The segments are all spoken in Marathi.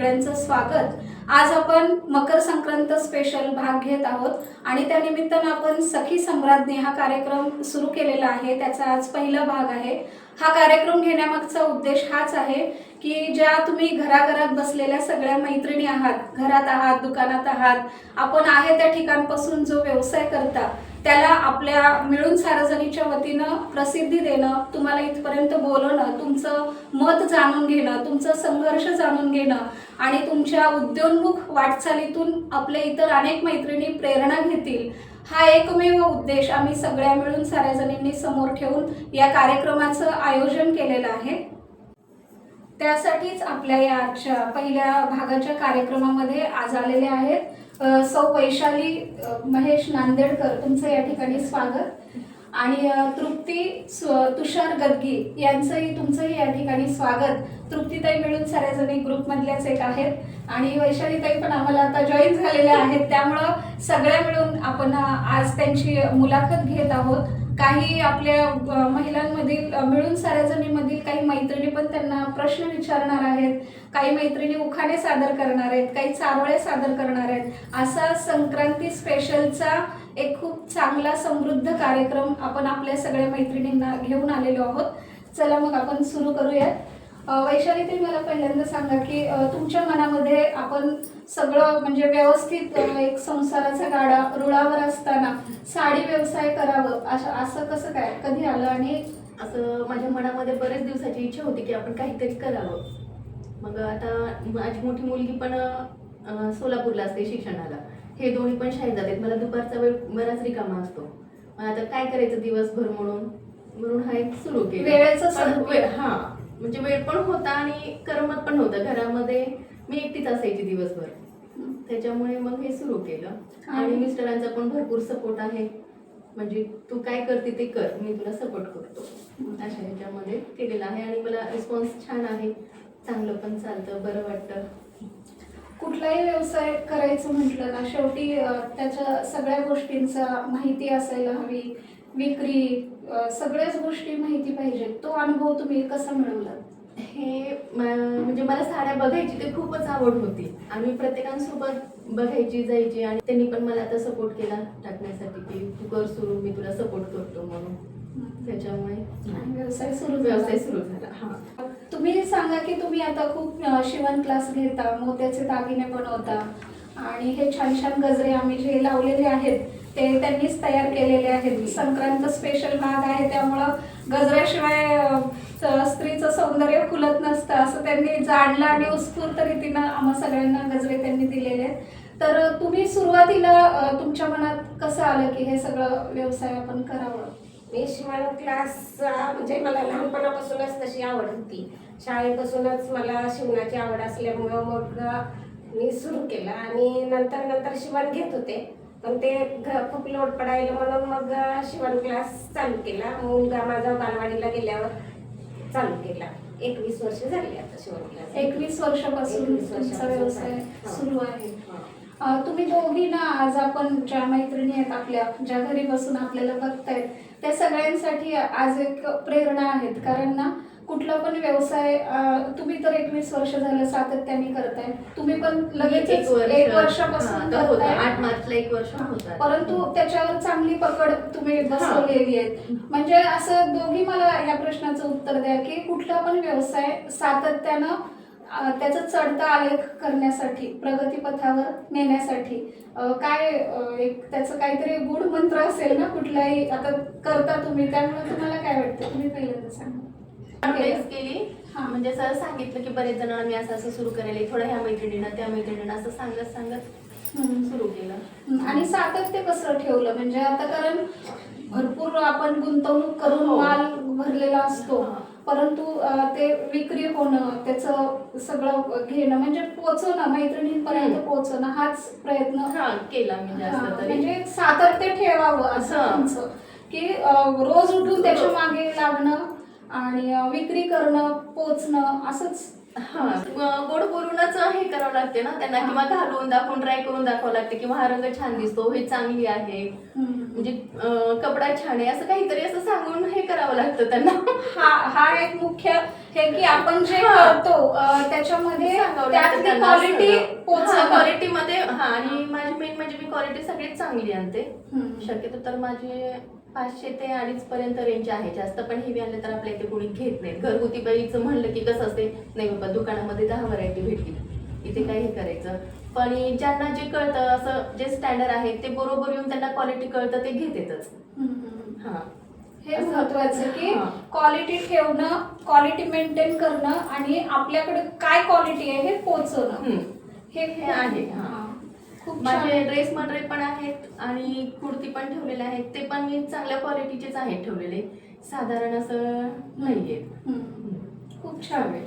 सगळ्यांचं स्वागत. आज आपण मकर संक्रांत स्पेशल भाग घेत आहोत आणि त्यानिमित्तानं आपण सखी सम्राज्ञी हा कार्यक्रम सुरू केलेला आहे. त्याचा आज पहिला भाग आहे. हा कार्यक्रम घेण्यामागचा उद्देश हाच आहे की ज्या तुम्ही घराघरात बसलेल्या सगळ्या मैत्रिणी आहात घरात आहात दुकानात आहात आपण आहे त्या ठिकाणपासून जो व्यवसाय करता त्याला आपल्या मिळून सार्वजनिकच्या वतीनं प्रसिद्धी देणं तुम्हाला इथपर्यंत बोलवणं तुमचं मत जाणून घेणं तुमचं संघर्ष जाणून घेणं आणि तुमच्या उद्योन्मुख वाटचालीतून आपल्या इतर अनेक मैत्रिणी प्रेरणा घेतील हा एकमेव उद्देश आम्ही सगळ्या मिळून सार्वजनिकांनी समोर ठेवून या कार्यक्रमाचं आयोजन केलेलं आहे. त्यासाठीच आपल्या या आजच्या पहिल्या भागाच्या कार्यक्रमामध्ये आज आलेले आहेत. सौ वैशाली महेश नांदेडकर तुमचं या ठिकाणी स्वागत. आणि तृप्ती तुषार गदगी यांचंही तुमचंही या ठिकाणी स्वागत. तृप्तीताई मिळून साऱ्या जणी ग्रुपमधल्याच एक आहेत. आणि वैशालीताई पण आम्हाला आता जॉईन झालेल्या आहेत. त्यामुळं सगळ्या मिळून आपण आज त्यांची मुलाखत घेत आहोत. काही आपल्या महिलांमधील मिळून साऱ्याजणीमधील काही मैत्रिणी पण त्यांना प्रश्न विचारणार आहेत. काही मैत्रिणी उखाणे सादर करणार आहेत काही चारोळे सादर करणार आहेत. असा संक्रांती स्पेशलचा एक खूप चांगला समृद्ध कार्यक्रम आपण आपल्या सगळ्या मैत्रिणींना घेऊन आलेलो आहोत. चला मग आपण सुरू करूयात. वैशाली ताई मला पहिल्यांदा सांगा की तुमच्या मनामध्ये आपण सगळं म्हणजे व्यवस्थित एक संसाराचा गाडा रुळावर असताना साडी व्यवसाय करावं असं असं कसं काय? कधी आलं आणि असं माझ्या मनामध्ये बरेच दिवसाची इच्छा होती की आपण काहीतरी करावं. मग आता माझी मोठी मुलगी पण सोलापूरला असते शिक्षणाला. हे दोन्ही पण शाळेत जातात. मला दुपारचा वेळ बराच रिकामा असतो. मग आता काय करायचं दिवसभर म्हणून? म्हणून हा एक सुरू केला. वेळेचं हा. म्हणजे वेळ पण होता आणि करमत पण होतं घरामध्ये मी एकटीच असायची दिवसभर. त्याच्यामुळे मग हे सुरू केलं. आणि मिस्टरांचा पण भरपूर सपोर्ट आहे. म्हणजे तू काय करते ते कर. मी तुला सपोर्ट करतो. अशा ह्याच्यामध्ये केलेलं आहे. आणि मला रिस्पॉन्स छान आहे. चांगलं पण चालतं. बरं वाटतं. कुठलाही व्यवसाय करायचं म्हटलं ना शेवटी त्याच्या सगळ्या गोष्टींचा माहिती असायला हवी. विक्री सगळ्याच गोष्टी माहिती पाहिजेत तो अनुभव तुम्ही कसा मिळवला? हे म्हणजे मला साड्या बघायची ते खूपच आवड होती. आणि प्रत्येकांसोबत बघायची जायची आणि त्यांनी पण मला आता सपोर्ट केला टाकण्यासाठी की तू कर सुरू मी तुला सपोर्ट करतो म्हणून. त्याच्यामुळे व्यवसाय सुरू व्यवसाय. सुरू झाला हा. तुम्ही सांगा की तुम्ही आता खूप शिवण क्लास घेता मोत्याचे दागिने बनवता आणि हे छान छान गजरे आम्ही जे लावलेले आहेत ते त्यांनीच तयार केलेले आहेत. संक्रांत स्पेशल भाग आहे त्यामुळं गजऱ्याशिवाय स्त्रीचं सौंदर्य खुलत नसतं. असं त्यांनी जाणलं आणि उत्स्फूर्त रीतीनं आम्हा सगळ्यांना गजरे त्यांनी दिलेले आहेत. तर तुम्ही सुरुवातीला तुमच्या मनात कसं आलं की हे सगळं व्यवसाय आपण करावं? मी शिवण क्लास म्हणजे मला लहानपणापासूनच तशी आवड होती. शाळेपासूनच मला शिवणाची आवड असल्यामुळं मग मी सुरू केलं. आणि नंतर नंतर शिवण घेत होते. पण ते खूप लोड पडायला म्हणून मग शिवण क्लास चालू केला. मुलगा माझा बालवाडीला गेल्यावर चालू केला. एकवीस वर्ष झाली आता शिवण क्लास एकवीस वर्षापासून तुमचा व्यवसाय हा. सुरू आहे. हा. तुम्ही दोघी ना आज आपण ज्या मैत्रिणी आहेत आपल्या ज्या घरी बसून आपल्याला बघतायत त्या सगळ्यांसाठी आज एक प्रेरणा आहेत. कारण ना कुठला पण व्यवसाय तुम्ही तर एकवीस वर्ष झालं सातत्याने करताय. तुम्ही पण लगेच एक वर्षापासून हा, आठ मार्चला एक वर्ष होतं परंतु त्याच्यावर चांगली पकड तुम्ही बसवलेली आहे म्हणजे असं दोघी मला या प्रश्नाचं उत्तर द्या की कुठला पण व्यवसाय सातत्यानं त्याचा चढता आलेख करण्यासाठी प्रगतीपथावर नेण्यासाठी काय एक त्याचं काहीतरी गुढ मंत्र असेल ना कुठलाही आता करता तुम्ही त्यामुळे तुम्हाला काय वाटतं? तुम्ही पहिल्यांदा सांगा. केली. म्हणजे सर सांगितलं की बरेच जण मी असं असं सुरू करायला थोडं ह्या मैत्रिणीनं त्या मैत्रिणीनं असं सांगत सांगत. सुरू केलं. आणि सातत्य कसं ठेवलं? म्हणजे आता कारण भरपूर आपण गुंतवणूक करून हो. माल भरलेला असतो. परंतु ते विक्री होणं त्याचं सगळं घेणं म्हणजे पोहोचवणं मैत्रिणींपर्यंत हम्म. पोहोचवणं हाच प्रयत्न केला म्हणजे सातत्य ठेवावं असं की रोज उठून त्याच्यामागे लागणं आणि विक्री करणं पोचणं असंच हा गोड बोलूनच हे करावं लागते ना त्यांना. किंवा घालून दाखवून ट्राय करून दाखवावं लागते किंवा हा रंग छान दिसतो हे चांगली आहे. म्हणजे कपडा छान आहे असं काहीतरी असं सांगून हे करावं लागतं त्यांना हा हा एक मुख्य हे की आपण जे. करतो त्याच्यामध्ये क्वालिटी सगळं. पोहोचवणं हा, आणि माझी मेन म्हणजे मी क्वालिटी सगळीच चांगली आणते. शक्यतो तर माझे पाचशे ते अडीच पर्यंत रेंज आहे जास्त पण हेवी आणले तर आपल्या इथे कोणी घेत नाही घरगुती बाईचं म्हणलं की कसं असते नाही बाबा दुकानामध्ये दहा व्हरायटी भेटली इथे काय हे करायचं पण ज्यांना जे कळतं असं जे स्टँडर्ड आहे ते बरोबर येऊन त्यांना क्वालिटी कळतं ते घेतेतच हम्म. हा हे महत्वाचं की. क्वालिटी ठेवणं क्वालिटी मेंटेन करणं आणि आपल्याकडे काय क्वालिटी आहे हे. हे हे आहे, हा. खूप माझे. ड्रेस मटेरियल पण आहेत आणि कुर्ती पण ठेवलेले आहेत ते पण मी चांगल्या क्वालिटीचेच आहेत ठेवलेले साधारण असं नाहीये. खूप छान आहे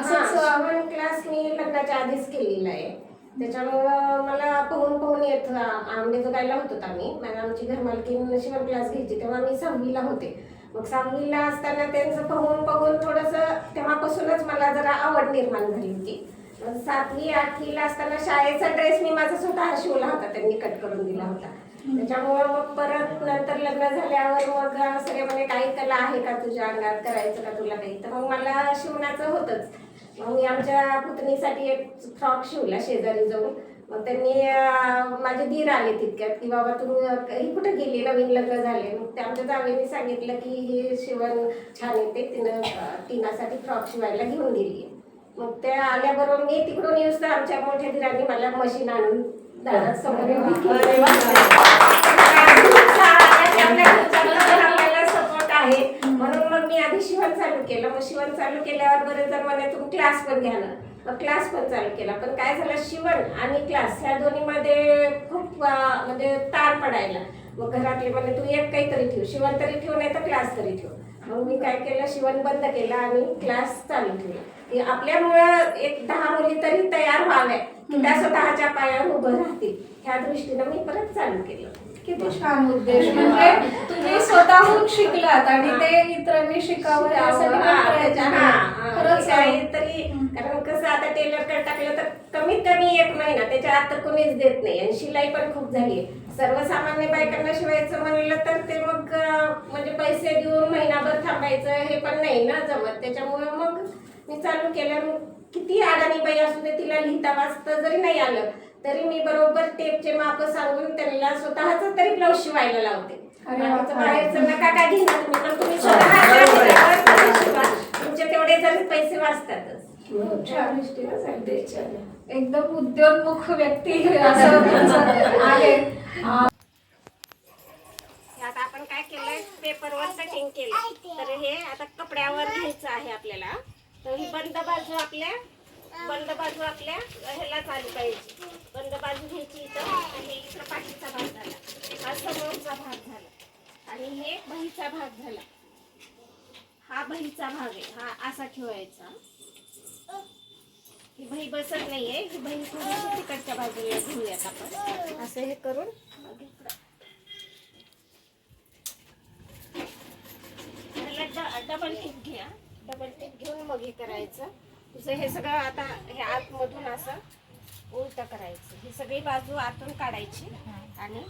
असंच क्लास मी लग्नाच्या आधीच केलेला आहे. त्याच्यामुळं मला पाहून पाहून येत आंबे जोगायला होत होता मी मला आमची घरमालकीन शिवण क्लास घ्यायची तेव्हा मी सहावीला होते. मग सहावीला असताना त्यांचं पाहून पाहून थोडंसं तेव्हापासूनच मला जरा आवड निर्माण झाली होती. सातवी आठवीला असताना शाळेचा ड्रेस मी माझा स्वतः शिवला होता त्यांनी कट करून दिला होता. त्याच्यामुळं मग परत नंतर लग्न झाल्यावर मग सगळे म्हणे काही कला आहे का तुझ्या अंगात? करायचं का तुला काही? तर मग मला शिवण्याचं होतंच. मग मी आमच्या पुतणीसाठी एक फ्रॉक शिवला शेजारी जाऊन. मग त्यांनी माझे दीर आले तितक्यात की बाबा तुम्ही ही कुठे गेली? नवीन लग्न झाले. मग ते आमच्या जावेने सांगितलं की हे शिवण छान येते. तिनं अं, टिनासाठी फ्रॉक शिवायला घेऊन गेली मग ते आल्याबरोबर मी तिकडून येऊस तर आमच्या मोठ्या दिरांनी मला मशीन आणून दारात समोर आपल्याला सपोर्ट आहे. म्हणून मग मी आधी शिवण चालू केलं. मग शिवण चालू केल्यावर बरेच जण म्हणे तुम्ही क्लास पण घ्या ना. मग क्लास पण चालू केला. पण काय झालं शिवण आणि क्लास ह्या दोन्हीमध्ये खूप म्हणजे ताण पडायला. मग घरातले म्हणे तू एक काहीतरी ठेव. शिवण तरी ठेव नाही तर क्लास तरी ठेव. मग मी काय केलं शिवण बंद केलं आणि क्लास चालू ठेवला. आपल्यामुळं एक दहा मुली तरी तयार व्हाव्या त्या स्वतःच्या पायावर उभं राहतील. ह्या दृष्टीनं मी परत चालू केलं. किती छान उद्देश. म्हणजे तुम्ही स्वतःहून शिकलात आणि ते इतरांनी शिकावं यासाठी पण प्रयत्न त्याच्या- केला. खरंच की काहीतरी कारण कसं आता टेलरकडे टाकलं तर कमीत कमी एक महिना त्याच्या आत तर कोणीच देत नाही. आणि शिलाई पण खूप झाली सर्वसामान्य बायकांना शिवायचं म्हणलं तर ते मग अं, म्हणजे पैसे देऊन महिनाभर थांबायचं हे पण नाही ना जमत. त्याच्यामुळे मग मी चालू केलं. मग किती अडाणी बाई असू दे तिला लिहिता वाचता जरी नाही आलं तरी मी बरोबर टेपचे माप सांगून त्यांना स्वतःच तरी ब्लाऊज शिवायला लावते. बाहेरचं नका काय घेणार तुम्ही? पण तुम्ही स्वतः. तुमचे तेवढे जरी पैसे वाचतातच. एकदम उद्योन्मुख व्यक्ती असं आहे. आता आपण काय केलंय? पेपरवर कटिंग केलं तर हे आता कपड्यावर घ्यायचं आहे आपल्याला. तर ही बंद बाजू आपल्या बंद बाजू आपल्या ह्याला चालू पाहिजे. बंद बाजू घ्यायची इथं आणि इकडं पाठीचा भाग झाला. हा समोरचा भाग झाला. आणि हे बहीचा भाग झाला. हा बहीचा भाग आहे. हा असा ठेवायचा. ही बही बसत नाहीये. ही बही थोडी तिकडच्या बाजूला घेऊयात आपण. असं हे करून डबल टिप घ्या. डबल टिप घेऊन मग हे करायचं. तुझं हे सगळं आता हे आतमधून असं उलट करायचं. ही सगळी बाजू आतून काढायची आणि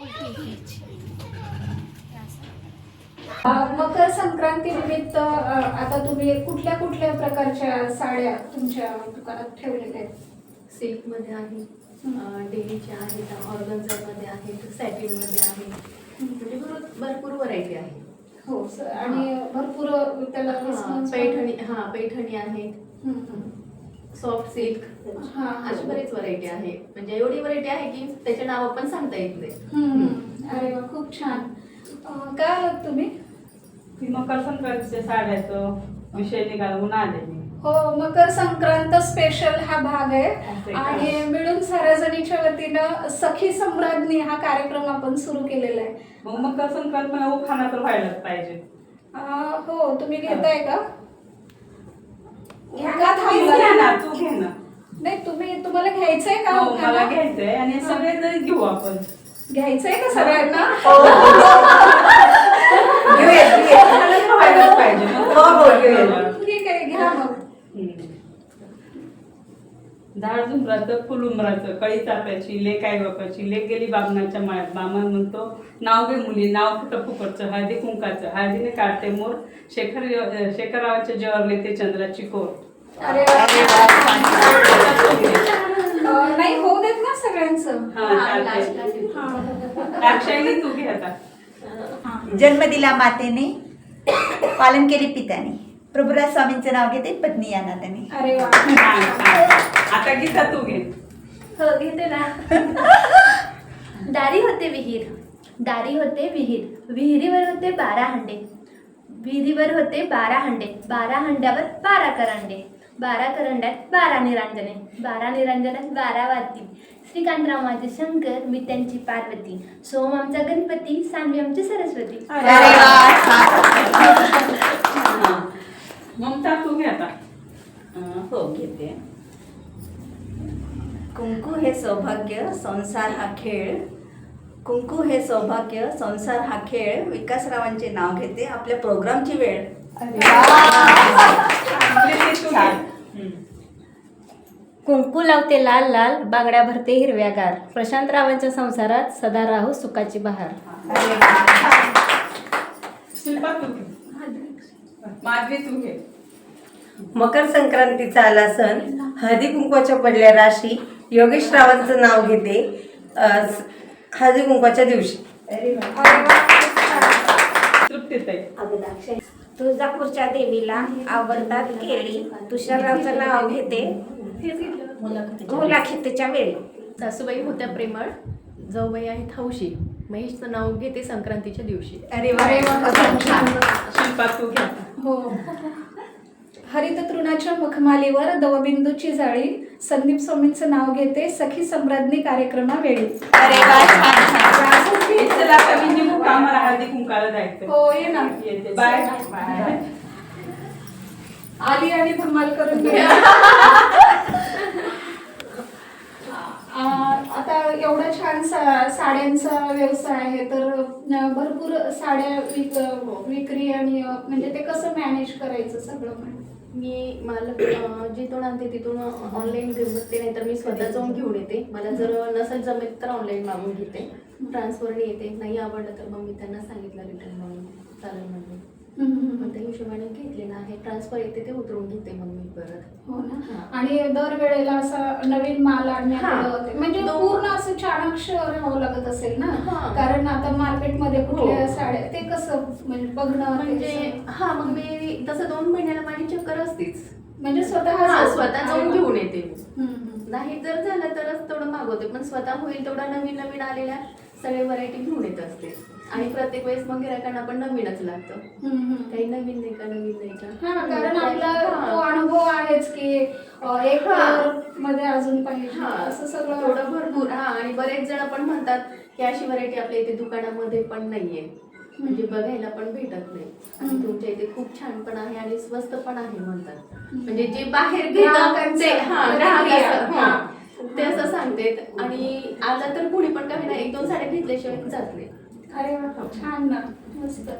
उलटी घ्यायची. हे मकर संक्रांती निमित्त आता तुम्ही कुठल्या कुठल्या प्रकारच्या साड्या तुमच्या दुकानात ठेवलेल्या आहेत? सिल्कमध्ये आहे डेलीच्या आहेत ऑर्गन्झामध्ये आहेत सॅटिनमध्ये आहे. म्हणजे भरपूर भरपूर व्हरायटी आहे. हो स- आणि भरपूर त्याला हां, पैठणी हा पैठणी आहेत. सॉफ्ट सिल्क हा, अशी बरीच व्हरायटी आहे. म्हणजे एवढी व्हरायटी आहे की त्याचे नाव पण सांगता येत नाही. अरे वा खूप छान. अं, काय आलात तुम्ही? मकर संक्रांतीच्या साड्याचं विषय निघाला म्हणून आले हो मकर संक्रांत स्पेशल हा भाग आहे? आणि मिळून साऱ्या जणीच्या वतीनं सखी सम्राज्ञी हा कार्यक्रम आपण सुरू केलेला आहे. मग मकर संक्रांत मला उखाणा तर व्हायलाच पाहिजे. अं, हो तुम्ही घेताय का घ्या का तूच थांबलात? घे ना तू घे ना नाही तुम्ही तुम्हाला घ्यायचंय का हो मला उखाणा? घ्यायचंय आणि सगळे घेऊ आपण. घ्यायचंय का सगळ्यांना? मग ठीक आहे घ्या मग. झाड झुंबराचं फुल उमराचं कळी चाप्याची लेक आई बापाची लेक गेली बामणाच्या माळ्यात. बामण म्हणतो नाव घे मुली नाव कुठं फुकटचं हळदी कुंकाचं. हळदीने काढते मोर शेखर शेखररावांच्या जेवरले ते चंद्राची कोर. अरे नाही होऊ देत ना सगळ्यांचं. दाक्षायणी तू घे आता. जन्म दिला मातेने पालन केले पित्याने. प्रभुराज स्वामींचं नाव घेते पत्नी या नात्याने. अरे वा. आता गीता तू घे. हो घेते ना. दारी होते विहीर. दारी होते विहीर. विहिरीवर होते बारा हंडे. विहिरीवर होते बारा हंडे. बारा हंड्यावर बारा करंडे. बारा करंड्यात बारा निरांजने. बारा निरांजनात बारा वाती. श्रीकांतराव माझे शंकर मी त्यांची पार्वती. सोम आमचा गणपती सानवी आमची सरस्वती. अरे वा. ममता तू घे आता. हो घेते. कुंकू हे सौभाग्य संसार हा खेळ. कुंकू हे सौभाग्य संसार हा खेळ. विकासरावांचे नाव घेते आपल्या प्रोग्रामची वेळ. कुंकू लावते लाल लाल बांगड्या भरते हिरव्यागार. प्रशांतरावांच्या संसारात सदा राहू सुखाची बहार. माधवी तू घे. मकर संक्रांतीचा आला सण. हळदी कुंकवाच्या पडल्या राशी. योगेश रावांचं नाव घेते. अ, स- हळदी कुंकवाच्या दिवशी. आहे तुळजापूरच्या देवीला आवडतात केळी तुषाररावचं नाव घेते. मुलाखतीच्या वेळी. सासूबाई होत्या प्रेमळ जाऊबाई आहेत हौशी. महेशचं नाव घेते संक्रांतीच्या दिवशी. अरे वा शिल्पा तू घे हो. हरित तृणाच्या मुखमालीवर दवबिंदूची जाळी. संदीप स्वामींचं नाव घेते सखी सम्राज्ञी कार्यक्रमावेळी अरे वा छान छान. चला आता मी निघू. का मला हळदी कुंकाला जायचं हो ये ना. येते. Bye bye. आली आणि धमाल करून गेली. आ, आता एवढा छान सा- साड्यांचा व्यवसाय आहे तर भरपूर साड्या विक विक्री आणि म्हणजे ते कसं मॅनेज करायचं सगळं मी मला जिथून आणते तिथून ऑनलाईन घेऊन बघते नाही तर मी स्वतः जाऊन घेऊन येते. मला जर नसेल जमेल तर ऑनलाईन मागून घेते. ट्रान्सफरने येते. नाही आवडलं तर मग मी त्यांना सांगितलं रिटर्न म्हणून चालेल म्हणजे त्या हिशोबाने घेतलेलं आहे ट्रान्सफर येते ते उतरवून घेते मग मी परत हो ना. आणि दरवेळेला असं नवीन माल आणण्यात. होते म्हणजे पूर्ण असं चाणक्ष राहावं लागत असेल ना. कारण आता मार्केटमध्ये कुठल्या हो. साड्या ते कसं म्हणजे बघणं म्हणजे. हा मग मी तसं दोन महिन्याला माझी चक्कर असतीच म्हणजे स्वतः हा स्वतः जाऊन घेऊन येते. नाही जर झालं तरच तेवढं मागवते पण स्वतः होईल तेवढा नवीन नवीन आलेल्या सगळे व्हरायटी घेऊन येत असते आणि प्रत्येक वेळेस मग गिरायकांना पण नवीनच लागतं. काही नवीन नाही का नवीन नाही का? कारण आपला. तो अनुभव आहेच की एक मध्ये अजून पाहिजे. हा. असं सगळं थोडं भरपूर हा आणि बरेच जण पण म्हणतात की अशी व्हरायटी आपल्या इथे दुकानामध्ये पण नाहीये. म्हणजे बघायला पण भेटत नाही. आणि. तुमच्या इथे खूप छान पण आहे आणि स्वस्त पण आहे म्हणतात. म्हणजे जे बाहेर हा हा. हा. ते असं सांगते आणि आलं तर कुणी पण काही ना एक दोन साड्या घेतल्याशिवाय जात नाही. अरे वा छान ना. मस्त.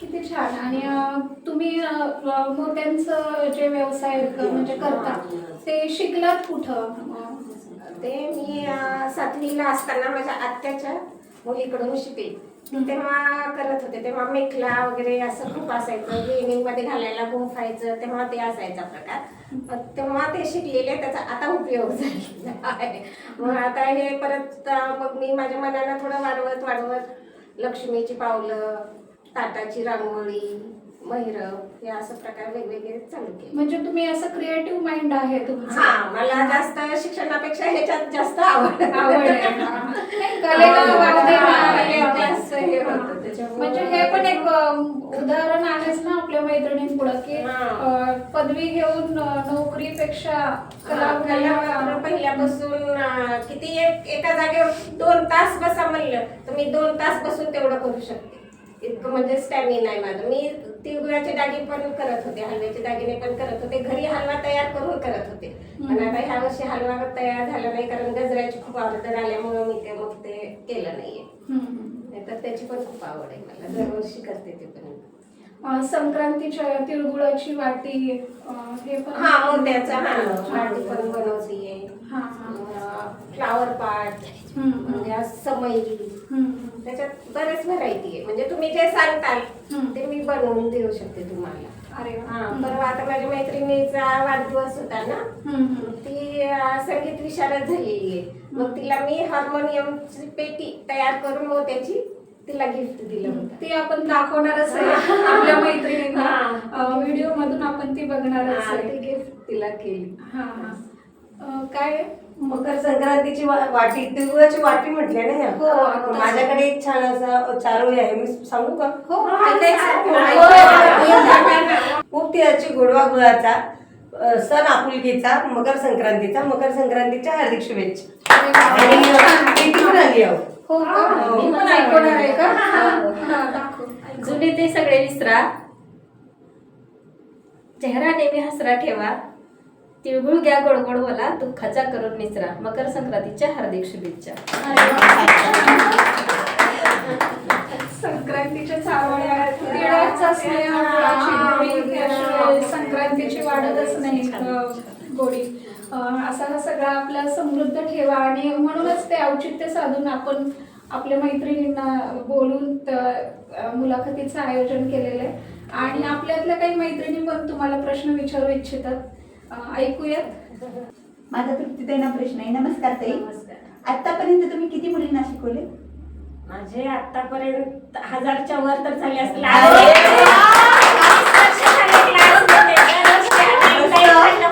किती छान. आणि तुम्ही मोत्यांचं जे व्यवसाय म्हणजे करता ते शिकलात कुठं? ते मी सातवीला असताना माझ्या आत्याच्या मुलीकडून शिकले. तेव्हा करत होते. तेव्हा मेखला वगैरे असं खूप असायचं. वेणीमध्ये मध्ये घालायला गुंफायचं. तेव्हा ते असायचा प्रकार. तेव्हा ते शिकलेले. त्याचा आता उपयोग झालेला आहे. मग आता हे परत मग मी माझ्या मनानं थोडं वाढवत वाढवत लक्ष्मीची पावलं ताटाची रांगोळी महिरप हे असं प्रकार वेगवेगळे चालू केले म्हणजे तुम्ही असं क्रिएटिव्ह माइंड आहे तुमचं हा मला जास्त शिक्षणापेक्षा ह्याच्यात जास्त आवड आवड आहे हा. नाही, कलेला वाव देणं आणि हा, जास्त हे होतं हा. त्याच्यामुळे. म्हणजे हे पण एक उदाहरण आहेच ना आपल्या मैत्रिणींपुढं की हा. अं, पदवी घेऊन अं, नोकरीपेक्षा कला कला मात्र पहिल्यापासून अं, किती एक एका जागेवर दोन तास बसा म्हणलं तर मी दोन तास बसून तेवढं करू शकते इतकं म्हणजे स्टॅमिना आहे माझं. मी तिळगुळाचे दागिने पण करत होते हलव्याचे दागिने पण करत होते घरी हलवा तयार करून करत होते. पण आता ह्या वर्षी हलवा तयार झाला नाही कारण गजऱ्याची खूप ऑर्डर आल्यामुळं मी ते मग ते केलं नाहीये. नाहीतर त्याची पण खूप आवड आहे मला. दरवर्षी करते ते पण. संक्रांतीच्या तिळगुळाची वाटी हे पण हा मोत्याचा हा वाटी पण बनवतीये हा, हा. फ्लावर पाट हम्म, हम्म. त्याच्यात बरेच व्हरायटी आहे. म्हणजे तुम्ही जे सांगताल. ते मी बनवून देऊ शकते तुम्हाला. अरे परवा आता माझ्या मैत्रिणीचा वाढदिवस होता ना. ती संगीत विशारद झालेली आहे. मग तिला मी हार्मोनियमची पेटी तयार करून मोत्याची तिला गिफ्ट दिलं ती आपण दाखवणारच आहे आपल्या मैत्रिणींना. व्हिडिओ मधून आपण ती ती गिफ्ट तिला केली. काय? मकर संक्रांतीची वा- वाटी तिळगुळाची वाटी म्हटले ना ह्या? हो, आता माझ्याकडे एक छान असा चारोळी आहे मी सांगू का? हो हा, हो. खूप तिळाची गोडवा गुळाचा अ, सण आपुलकीचा मकर संक्रांतीचा मकर संक्रांतीच्या हार्दिक शुभेच्छा. आणि अ, आली आहो. हो का? मी पण ऐकवणार आहे का? हा, दाखव जुने ते सगळे विसरा चेहरा नेहमी हसरा ठेवा. तिळगुळ घ्या गोड गोड बोला दुःखाचा करून निचरा मकर संक्रांतीच्या हार्दिक शुभेच्छा. संक्रांतीच्या तिळाचा स्नेह गुळाची संक्रांतीची वाढतच नाही गोडी. असा हा सगळा आपला समृद्ध ठेवा आणि म्हणूनच ते औचित्य साधून आपण आपल्या मैत्रिणींना बोलून मुलाखतीचं आयोजन केलेलं आहे. आणि आपल्यातल्या काही मैत्रिणी पण तुम्हाला प्रश्न विचारू इच्छितात. ऐकूयात. माझा तृप्तीताईंना प्रश्न आहे. नमस्कार ताई. नमस्कार. आतापर्यंत तुम्ही किती मुलींना शिकवले? माझे आतापर्यंत हजारच्या वर तर झाले असतील.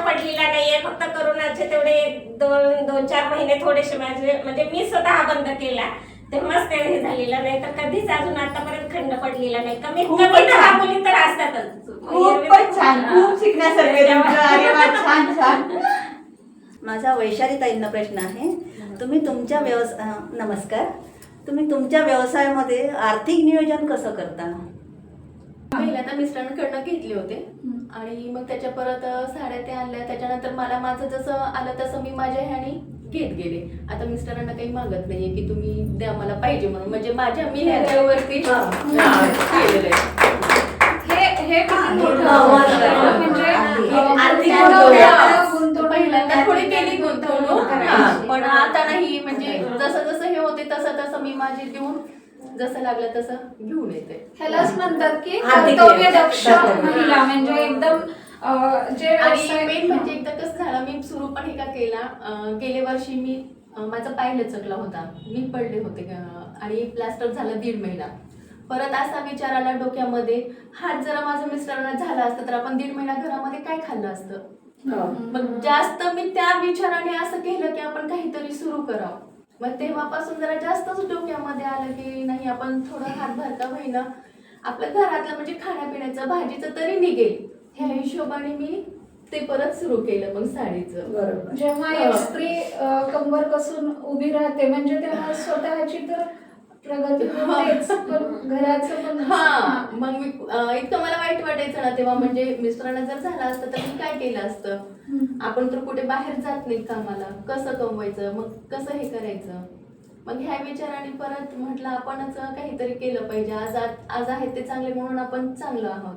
पडलेला नाहीये. फक्त करोनाचे तेवढे एक दोन दोन चार महिने थोडेसे माझे म्हणजे मी स्वतः बंद केला. तेव्हाच ते हे झालेलं. नाही तर कधीच अजून आतापर्यंत खंड पडलेला नाही. कमी खूपच दहा छान. मुली तर असतातच. खूपच छान खूप शिकण्यासारखं. अरे वा छान छान. माझा वैशालीताईंना प्रश्न आहे. तुम्ही तुमच्या व्यवस अं, नमस्कार. तुम्ही तुमच्या व्यवसायामध्ये आर्थिक नियोजन कसं करता? पहिल्यांदा मिस्टरांकडनं घेतले होते. आणि मग त्याच्या परत साड्या त्या आणल्या. त्याच्यानंतर मला माझं जसं आलं तसं मी माझ्या ह्यानी घेत गेले. आता मिस्टरांना काही मागत नाहीये की तुम्ही द्या मला पाहिजे म्हणून. म्हणजे माझ्या मी ह्याच्यावरती केलेलं आहे. हे. म्हणजे पहिल्यांदा थोडी केली गुंतवणूक पण आता नाही म्हणजे जसं जसं हे होते तसं तसं मी माझे देऊन जसं लागलं तसं घेऊन येते. ह्यालाच म्हणतात की. कर्तव्य दक्ष. महिला म्हणजे एकदम जे आणि मेन म्हणजे एकदा कसं झालं मी सुरू पण हे का केला गेल्या वर्षी मी माझा पाय लचकला होता. मी पडले होते आणि प्लास्टर झालं दीड महिना. परत असा विचार आला डोक्यामध्ये हात जरा माझ्या मिस्टरांना झाला असतं तर आपण दीड महिना घरामध्ये काय खाल्लं असतं. मग जास्त मी त्या विचाराने असं केलं की आपण काहीतरी सुरू करावं. मग तेव्हापासून जरा जास्तच डोक्यामध्ये आलं की नाही आपण थोडं हातभार का होईना. आपल्या घरातलं म्हणजे खाण्यापिण्याचं भाजीचं तरी निघेल. ह्या हिशोबाने मी ते परत सुरू केलं मग साडीचं. बरोबर. जेव्हा स्त्री कंबर कसून उभी राहते म्हणजे तेव्हा स्वतःची तर प्रगती पण घराचं पण हा. मग मी इतकं मला वाईट वाटायचं ना तेव्हा म्हणजे मिस्टरांना जर झालं असतं तर मी काय केलं असतं. आपण तर कुठे बाहेर जात नाही कामाला. कसं कमवायचं? मग कसं हे करायचं? मग ह्या विचाराने परत म्हटलं आपणच काहीतरी केलं पाहिजे. आज आज आहेत ते चांगले म्हणून आपण चांगलं आहोत.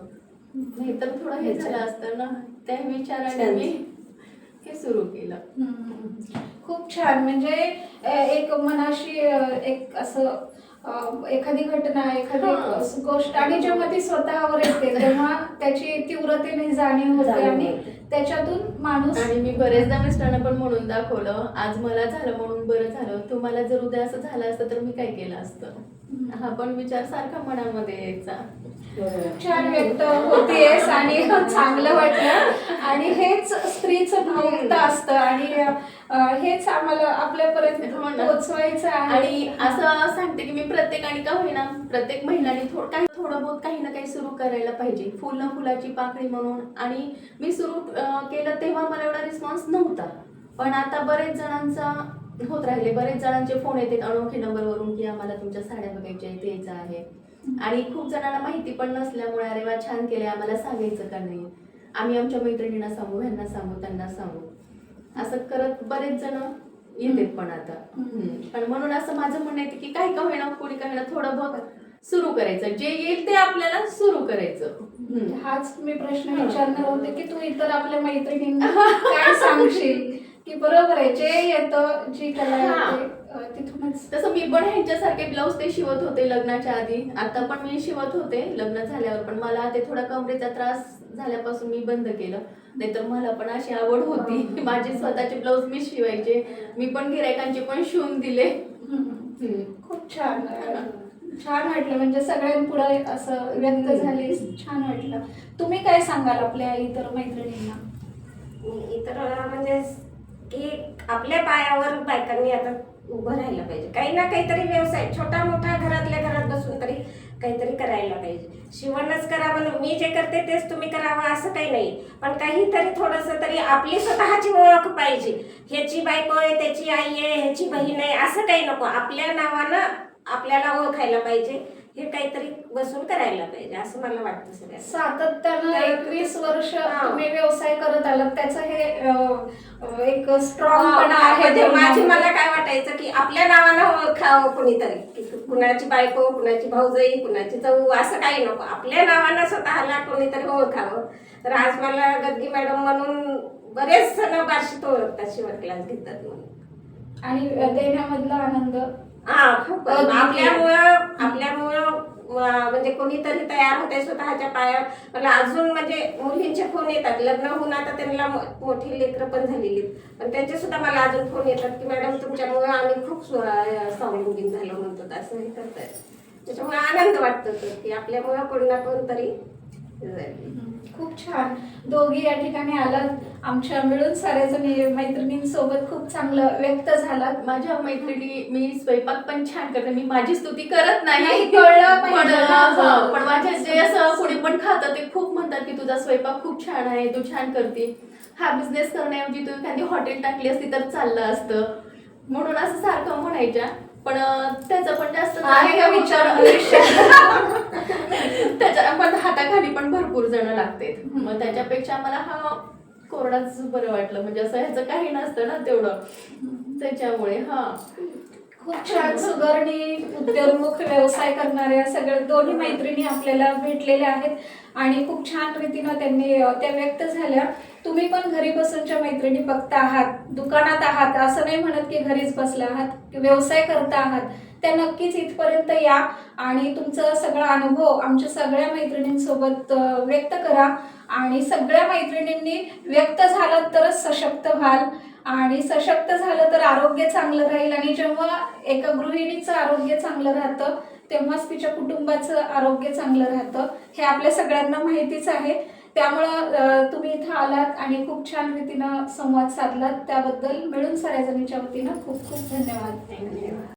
नाही तर थोडं हे झालं असतं ना. त्या विचाराने. मी हे सुरू केलं. खूप छान. म्हणजे एक मनाशी एक असं एखादी घटना एखादी गोष्ट आणि जेव्हा ती स्वतःवर येते तेव्हा त्याची तीव्रतेने जाणीव होते आणि. त्याच्यातून माणूस आणि मी बरेचदा मिस्टरांना पण म्हणून दाखवलं आज मला झालं म्हणून बरं झालं तुम्हाला जर उद्या असं झालं असतं तर मी काय केलं असतं हा पण विचार सारखा मनामध्ये यायचा. छान व्यक्त होतीयस आणि चांगलं वाटलं आणि हेच स्त्रीचं भावुकता असतं आणि हेच आम्हाला आपल्यापर्यंत ना. पोचवायचं आहे. आणि असं सांगते की मी प्रत्येकाने का होईना प्रत्येक महिलाने थोडं काही थोडं बहुत काही ना काही सुरू करायला पाहिजे. फुल न फुलाची पाकळी म्हणून. आणि मी सुरू केलं तेव्हा मला एवढा रिस्पॉन्स नव्हता. पण आता बरेच जणांचा होत राहिले. बरेच जणांचे फोन येतात अनोखी नंबरवरून की आम्हाला तुमच्या साड्या बघायच्या आहेत यायचं आहे. आणि खूप जणांना माहिती पण नसल्यामुळे अरे वा छान केले आम्हाला सांगायचं का नाही? आम्ही आमच्या मैत्रिणींना सांगू ह्यांना सांगू त्यांना सांगू. असं करत बरेच जण येतात पण आता. पण म्हणून असं माझं म्हणणं येते की काही का होईना कोणी का होईना थोडं बहुत सुरू करायचं. जे येईल ते आपल्याला सुरू करायचं. हाच मी प्रश्न विचारणार होते की तू इतर आपल्या मैत्रिणींना काय सांगशील? की बरोबर आहे जे येतं जी कला तिथूनच तसं मी पण ह्यांच्यासारखे ब्लाऊज ते शिवत होते लग्नाच्या आधी. आता पण मी शिवत होते लग्न झाल्यावर पण मला ते थोडा कमरेचा त्रास झाल्यापासून मी बंद केलं. नाहीतर मला पण अशी आवड होती. माझे स्वतःचे ब्लाऊज मी शिवायचे. मी पण गिरायकांचे पण शिवून दिले. खूप छान छान वाटलं. म्हणजे सगळ्यांपुढे असं व्यक्त झाली. छान वाटलं. तुम्ही काय सांगाल आपल्या इतर मैत्रिणींना? इतर म्हणजे की आपल्या पायावर बायकांनी आता उभं राहायला पाहिजे. काही ना काहीतरी व्यवसाय छोटा मोठा घरातल्या घरात बसून तरी काहीतरी करायला पाहिजे. शिवणच करावं मी जे करते तेच तुम्ही करावं असं काही नाही. पण काहीतरी थोडंसं तरी आपली स्वतःची ओळख पाहिजे. ह्याची बायको आहे त्याची आई आहे ह्याची बहीण आहे असं काही नको. आपल्या नावानं आपल्याला ओळखायला पाहिजे. हे काहीतरी बसून करायला पाहिजे असं मला वाटतं सगळ्यात सातत्यानं एकवीस वर्ष. तुम्ही व्यवसाय करत आलात त्याचं हे एक स्ट्रॉंग पण आहे म्हणजे माझी. मला काय वाटायचं की आपल्या नावानं ओळखावं कुणीतरी कुणाची बायको कुणाची भाऊजाई कुणाची जाऊ असं काही नको आपल्या नावानं स्वतःला कोणीतरी ओळखावं तर आज मला गदगी मॅडम म्हणून बरेच जण बार्शीत ओळखतात शिवण क्लास घेतात म्हणून आणि देण्यामधला आनंद. आपल्यामुळं आपल्यामुळं म्हणजे कोणीतरी तयार होते स्वतःच्या पायावर. मला अजून म्हणजे मुलींचे फोन येतात. लग्न होऊन आता त्यांना मोठी लेकरं पण झालेली आहेत. पण त्यांचे सुद्धा मला अजून फोन येतात की मॅडम तुमच्यामुळे आम्ही खूप स्व- अं, स्वावलंबी झालो म्हणतो असं हे करतात. त्याच्यामुळे आनंद वाटतो की आपल्यामुळं कोणी ना कोणतरी झालं. खूप छान. दोघी या ठिकाणी आलात. आमच्या मिळून साऱ्याजणी मैत्रिणींसोबत खूप चांगलं व्यक्त झालात. माझ्या मैत्रिणी मी स्वयंपाक पण छान करते. मी माझी स्तुती करत नाही. कळलं पण माझ्या जे असं कोणी पण खातं ते खूप म्हणतात की तुझा स्वयंपाक खूप छान आहे तू छान करते. हा बिझनेस करण्याऐवजी तू एखादी हॉटेल टाकली असती तर चाललं असतं. म्हणून असं सारखं म्हणायच्या. पण त्याचा पण जास्त आहे का विचार? त्याच्या पण हाताखाली पण भरपूर जण लागतात. मग त्याच्यापेक्षा मला हा कोरडाच बरं वाटलं. म्हणजे असं ह्याचं काही नसतं ना तेवढं. त्याच्यामुळे हा. खूप छान सुगरणी उद्योन्मुख व्यवसाय करणाऱ्या सगळ्या दोन्ही मैत्रिणी आपल्याला भेटलेल्या आहेत आणि खूप छान रीतीनं त्यांनी त्या व्यक्त झाल्या. तुम्ही पण घरी बसूनच्या मैत्रिणी बघता आहात दुकानात आहात असं नाही म्हणत की घरीच बसला आहात व्यवसाय करता आहात. त्या नक्कीच इथपर्यंत या आणि तुमचा सगळा अनुभव आमच्या सगळ्या मैत्रिणींसोबत व्यक्त करा. आणि सगळ्या मैत्रिणींनी व्यक्त झालात तरच सशक्त व्हाल. आणि सशक्त झालं तर आरोग्य चांगलं राहील. आणि जेव्हा एका गृहिणीचं आरोग्य चांगलं राहतं तेव्हाच तिच्या कुटुंबाचं आरोग्य चांगलं राहतं. हे आपल्या सगळ्यांना माहितीच आहे. त्यामुळं तुम्ही इथं आलात आणि खूप छान रीतीनं संवाद साधलात. त्याबद्दल मिळून साऱ्या जणीच्या वतीनं खूप खूप धन्यवाद.